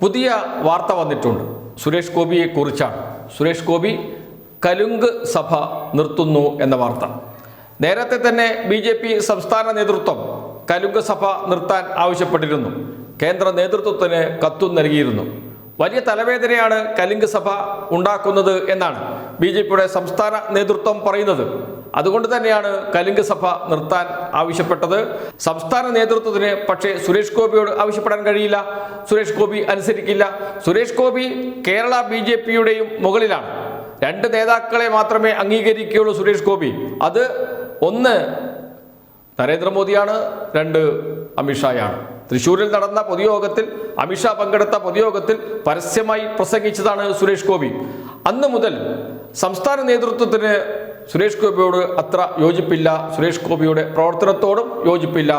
പുതിയ വാർത്ത വന്നിട്ടുണ്ട്. സുരേഷ് ഗോപിയെ കുറിച്ചാണ്. സുരേഷ് ഗോപി കലുങ്ക് സഭ നിർത്തുന്നു എന്ന വാർത്ത. നേരത്തെ തന്നെ ബി ജെ പി സംസ്ഥാന നേതൃത്വം കലുങ്ക് സഭ നിർത്താൻ ആവശ്യപ്പെട്ടിരുന്നു. കേന്ദ്ര നേതൃത്വത്തിന് കത്തും നൽകിയിരുന്നു. വലിയ തലവേദനയാണ് കലുങ്ക് സഭ ഉണ്ടാക്കുന്നത് എന്നാണ് ബി ജെ പിയുടെ സംസ്ഥാന നേതൃത്വം പറയുന്നത്. അതുകൊണ്ട് തന്നെയാണ് കലിംഗ് സഭ നിർത്താൻ ആവശ്യപ്പെട്ടത്. സംസ്ഥാന നേതൃത്വത്തിന് പക്ഷേ സുരേഷ് ഗോപിയോട് ആവശ്യപ്പെടാൻ കഴിയില്ല. സുരേഷ് ഗോപി അനുസരിക്കില്ല. സുരേഷ് ഗോപി കേരള ബി ജെ പിയുടെയും മുകളിലാണ്. രണ്ട് നേതാക്കളെ മാത്രമേ അംഗീകരിക്കുകയുള്ളൂ സുരേഷ് ഗോപി. അത് ഒന്ന് നരേന്ദ്രമോദിയാണ് രണ്ട് അമിത്ഷായാണ്. തൃശ്ശൂരിൽ നടന്ന പൊതുയോഗത്തിൽ അമിത്ഷാ പങ്കെടുത്ത പൊതുയോഗത്തിൽ പരസ്യമായി പ്രസംഗിച്ചതാണ് സുരേഷ് ഗോപി. അന്ന് മുതൽ സംസ്ഥാന നേതൃത്വത്തിന് സുരേഷ് ഗോപിയോട് അത്ര യോജിപ്പില്ല സുരേഷ് ഗോപിയുടെ പ്രവർത്തനത്തോടും യോജിപ്പില്ല.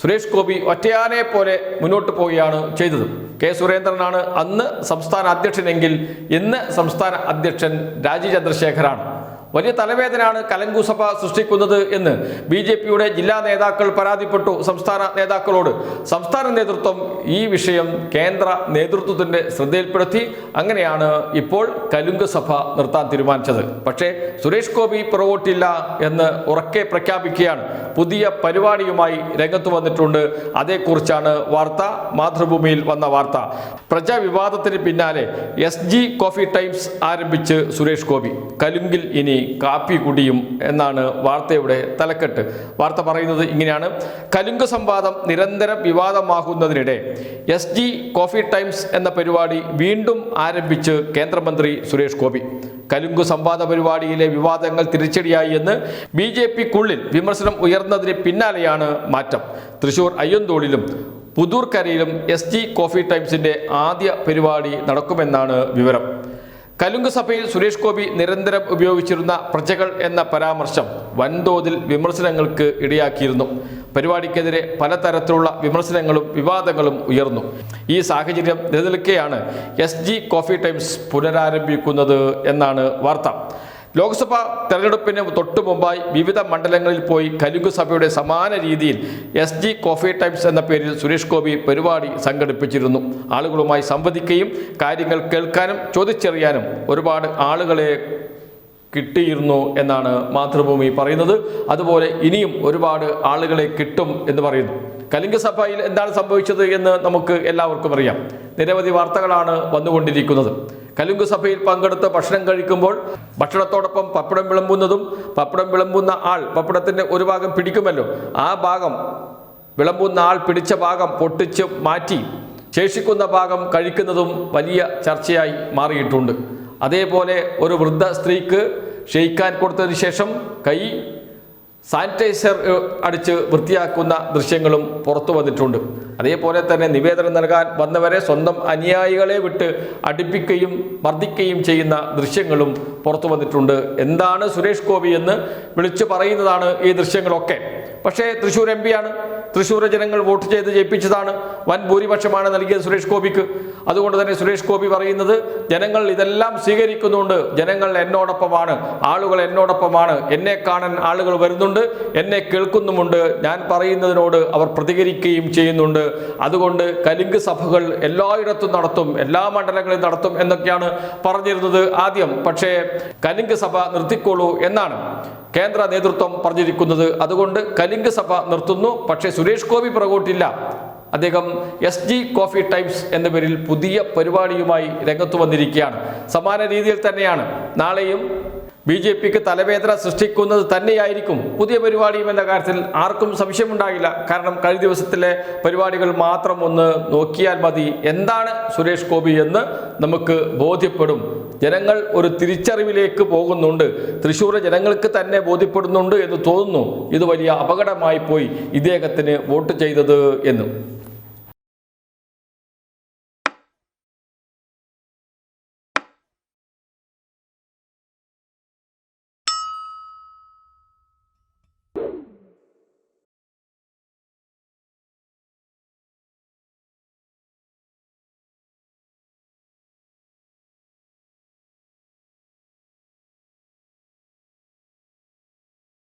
സുരേഷ് ഗോപി ഒറ്റയാനെ പോലെ മുന്നോട്ട് പോവുകയാണ് ചെയ്തത്. കെ സുരേന്ദ്രനാണ് അന്ന് സംസ്ഥാന അധ്യക്ഷനെങ്കിൽ ഇന്ന് സംസ്ഥാന അധ്യക്ഷൻ രാജീവ് ചന്ദ്രശേഖരാണ്. വലിയ തലവേദനയാണ് കലങ്കുസഭ സൃഷ്ടിക്കുന്നത് എന്ന് ബി ജെ പിയുടെ ജില്ലാ നേതാക്കൾ പരാതിപ്പെട്ടു സംസ്ഥാന നേതാക്കളോട്. സംസ്ഥാന നേതൃത്വം ഈ വിഷയം കേന്ദ്ര നേതൃത്വത്തിന്റെ ശ്രദ്ധയിൽപ്പെടുത്തി. അങ്ങനെയാണ് ഇപ്പോൾ കലുങ്ക് സഭ നിർത്താൻ തീരുമാനിച്ചത്. പക്ഷേ സുരേഷ് ഗോപി പുറകോട്ടില്ല എന്ന് ഉറക്കെ പ്രഖ്യാപിക്കുകയാണ്. പുതിയ പരിപാടിയുമായി രംഗത്ത് വന്നിട്ടുണ്ട്. അതേക്കുറിച്ചാണ് വാർത്ത. മാതൃഭൂമിയിൽ വന്ന വാർത്ത. പ്രജാവിവാദത്തിന് പിന്നാലെ എസ് ജി കോഫി ടൈംസ് ആരംഭിച്ച് സുരേഷ് ഗോപി. കലുങ്കിൽ ഇനി കാപ്പി കുടിയും എന്നാണ് വാർത്തയുടെ തലക്കെട്ട്. വാർത്ത പറയുന്നത് ഇങ്ങനെയാണ്. കലുങ്ക് സംവാദം നിരന്തരം വിവാദമാകുന്നതിനിടെ എസ് ജി കോഫി ടൈംസ് എന്ന പരിപാടി വീണ്ടും ആരംഭിച്ച് കേന്ദ്രമന്ത്രി സുരേഷ് ഗോപി. കലുങ്കു സംവാദ പരിപാടിയിലെ വിവാദങ്ങൾ തിരിച്ചടിയായി എന്ന് ബി ജെ പിക്കുള്ളിൽ വിമർശനം ഉയർന്നതിന് പിന്നാലെയാണ് മാറ്റം. തൃശൂർ അയ്യന്തോളിലും പുതൂർക്കരയിലും എസ് ജി കോഫി ടൈംസിന്റെ ആദ്യ പരിപാടി നടക്കുമെന്നാണ് വിവരം. കലുങ്ക് സഭയിൽ സുരേഷ് ഗോപി നിരന്തരം ഉപയോഗിച്ചിരുന്ന പ്രജകൾ എന്ന പരാമർശം വൻതോതിൽ വിമർശനങ്ങൾക്ക് ഇടയാക്കിയിരുന്നു. പരിപാടിക്കെതിരെ പലതരത്തിലുള്ള വിമർശനങ്ങളും വിവാദങ്ങളും ഉയർന്നു. ഈ സാഹചര്യം നിലനിൽക്കെയാണ് എസ് ജി കോഫി ടൈംസ് പുനരാരംഭിക്കുന്നത് എന്നാണ് വാർത്ത. ലോക്സഭാ തെരഞ്ഞെടുപ്പിന് തൊട്ടു മുമ്പായി വിവിധ മണ്ഡലങ്ങളിൽ പോയി കലുങ്ക് സഭയുടെ സമാന രീതിയിൽ എസ് ജി കോഫി ടൈംസ് എന്ന പേരിൽ സുരേഷ് ഗോപി പരിപാടി സംഘടിപ്പിച്ചിരുന്നു. ആളുകളുമായി സംവദിക്കുകയും കാര്യങ്ങൾ കേൾക്കാനും ചോദിച്ചറിയാനും ഒരുപാട് ആളുകളെ കിട്ടിയിരുന്നു എന്നാണ് മാതൃഭൂമി പറയുന്നത്. അതുപോലെ ഇനിയും ഒരുപാട് ആളുകളെ കിട്ടും എന്ന് പറയുന്നു. കലിംഗ സഭയിൽ എന്താണ് സംഭവിച്ചത് എന്ന് നമുക്ക് എല്ലാവർക്കും അറിയാം. നിരവധി വാർത്തകളാണ് വന്നുകൊണ്ടിരിക്കുന്നത്. കലുങ്ക് സഭയിൽ പങ്കെടുത്ത് ഭക്ഷണം കഴിക്കുമ്പോൾ ഭക്ഷണത്തോടൊപ്പം പപ്പടം വിളമ്പുന്നതും പപ്പടം വിളമ്പുന്ന ആൾ പപ്പടത്തിന്റെ ഒരു ഭാഗം പിടിക്കുമല്ലോ. ആ ഭാഗം വിളമ്പുന്ന ആൾ പിടിച്ച ഭാഗം പൊട്ടിച്ച് മാറ്റി ശേഷിക്കുന്ന ഭാഗം കഴിക്കുന്നതും വലിയ ചർച്ചയായി മാറിയിട്ടുണ്ട്. അതേപോലെ ഒരു വൃദ്ധ സ്ത്രീക്ക് ക്ഷയിക്കാൻ കൊടുത്തതിന് ശേഷം കൈ സാനിറ്റൈസർ അടിച്ച് വൃത്തിയാക്കുന്ന ദൃശ്യങ്ങളും പുറത്തു വന്നിട്ടുണ്ട്. അതേപോലെ തന്നെ നിവേദനം നൽകാൻ വന്നവരെ സ്വന്തം അനുയായികളെ വിട്ട് അടുപ്പിക്കുകയും മർദ്ദിക്കുകയും ചെയ്യുന്ന ദൃശ്യങ്ങളും പുറത്തു വന്നിട്ടുണ്ട്. എന്താണ് സുരേഷ് ഗോപി എന്ന് വിളിച്ചു പറയുന്നതാണ് ഈ ദൃശ്യങ്ങളൊക്കെ. പക്ഷേ തൃശ്ശൂർ എം പിയാണ് തൃശ്ശൂർ ജനങ്ങൾ വോട്ട് ചെയ്ത് ജയിപ്പിച്ചതാണ്. വൻ ഭൂരിപക്ഷമാണ് നൽകിയത് സുരേഷ് ഗോപിക്ക്. അതുകൊണ്ട് തന്നെ സുരേഷ് ഗോപി പറയുന്നത് ജനങ്ങൾ ഇതെല്ലാം സ്വീകരിക്കുന്നുണ്ട്. ജനങ്ങൾ എന്നോടൊപ്പമാണ്. ആളുകൾ എന്നോടൊപ്പമാണ്. എന്നെ കാണാൻ ആളുകൾ വരുന്നുണ്ട്. എന്നെ കേൾക്കുന്നുമുണ്ട് ഞാൻ പറയുന്നതിനോട് അവർ പ്രതികരിക്കുകയും ചെയ്യുന്നുണ്ട്. അതുകൊണ്ട് കലിംഗ് സഭകൾ എല്ലായിടത്തും നടത്തും എല്ലാ മണ്ഡലങ്ങളിലും നടത്തും എന്നൊക്കെയാണ് പറഞ്ഞിരുന്നത് ആദ്യം. പക്ഷേ കലിംഗ് സഭ നിർത്തിക്കോളൂ എന്നാണ് കേന്ദ്ര നേതൃത്വം പറഞ്ഞിരിക്കുന്നത്. അതുകൊണ്ട് കലിംഗ് സഭ നിർത്തുന്നു. പക്ഷേ സുരേഷ് ഗോപി പുറകോട്ടില്ല. അദ്ദേഹം എസ് ജി കോഫി ടൈംസ് എന്ന പേരിൽ പുതിയ പരിപാടിയുമായി രംഗത്ത് വന്നിരിക്കുകയാണ്. സമാന രീതിയിൽ തന്നെയാണ്. നാളെയും ബി ജെ പിക്ക് തലവേദന സൃഷ്ടിക്കുന്നത് തന്നെയായിരിക്കും പുതിയ പരിപാടിയും എന്ന കാര്യത്തിൽ ആർക്കും സംശയമുണ്ടാകില്ല. കാരണം കഴിഞ്ഞ ദിവസത്തിലെ പരിപാടികൾ മാത്രം ഒന്ന് നോക്കിയാൽ മതി. എന്താണ് സുരേഷ് ഗോപി എന്ന് നമുക്ക് ബോധ്യപ്പെടും. ജനങ്ങൾ ഒരു തിരിച്ചറിവിലേക്ക് പോകുന്നുണ്ട്. തൃശ്ശൂരിലെ ജനങ്ങൾക്ക് തന്നെ ബോധ്യപ്പെടുന്നുണ്ട് എന്ന് തോന്നുന്നു. ഇത് വലിയ അപകടമായി പോയി ഇദ്ദേഹത്തിന് വോട്ട് ചെയ്തത് എന്ന്.